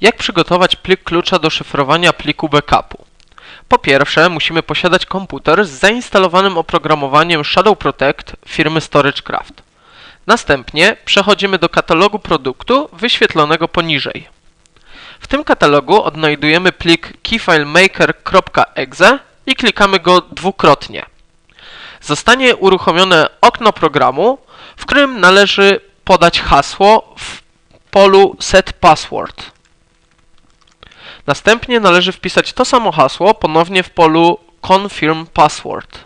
Jak przygotować plik klucza do szyfrowania pliku backupu? Po pierwsze, musimy posiadać komputer z zainstalowanym oprogramowaniem Shadow Protect firmy StorageCraft. Następnie przechodzimy do katalogu produktu wyświetlonego poniżej. W tym katalogu odnajdujemy plik keyfilemaker.exe i klikamy go dwukrotnie. Zostanie uruchomione okno programu, w którym należy podać hasło w polu set password. Następnie należy wpisać to samo hasło ponownie w polu confirm password.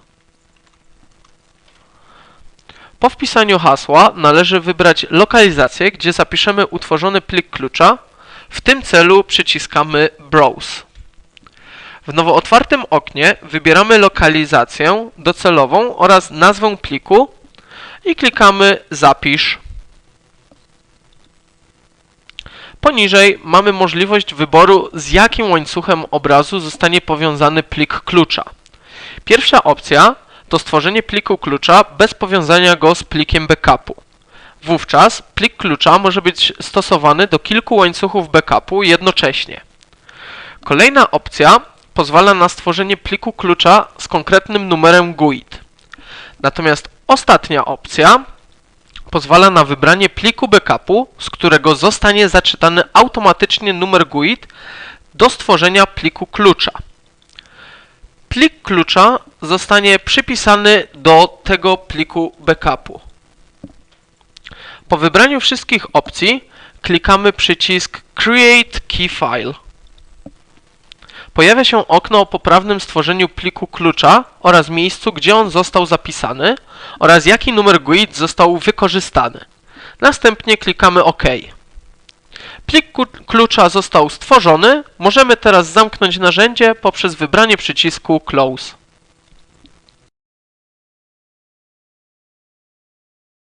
Po wpisaniu hasła należy wybrać lokalizację, gdzie zapiszemy utworzony plik klucza. W tym celu przyciskamy Browse. W nowo otwartym oknie wybieramy lokalizację docelową oraz nazwę pliku i klikamy Zapisz. Poniżej mamy możliwość wyboru z jakim łańcuchem obrazu zostanie powiązany plik klucza. Pierwsza opcja to stworzenie pliku klucza bez powiązania go z plikiem backupu. Wówczas plik klucza może być stosowany do kilku łańcuchów backupu jednocześnie. Kolejna opcja pozwala na stworzenie pliku klucza z konkretnym numerem GUID. Natomiast ostatnia opcja pozwala na wybranie pliku backupu, z którego zostanie zaczytany automatycznie numer GUID do stworzenia pliku klucza. Plik klucza zostanie przypisany do tego pliku backupu. Po wybraniu wszystkich opcji klikamy przycisk Create Key File. Pojawia się okno o poprawnym stworzeniu pliku klucza oraz miejscu, gdzie on został zapisany oraz jaki numer GUID został wykorzystany. Następnie klikamy OK. Plik klucza został stworzony. Możemy teraz zamknąć narzędzie poprzez wybranie przycisku Close.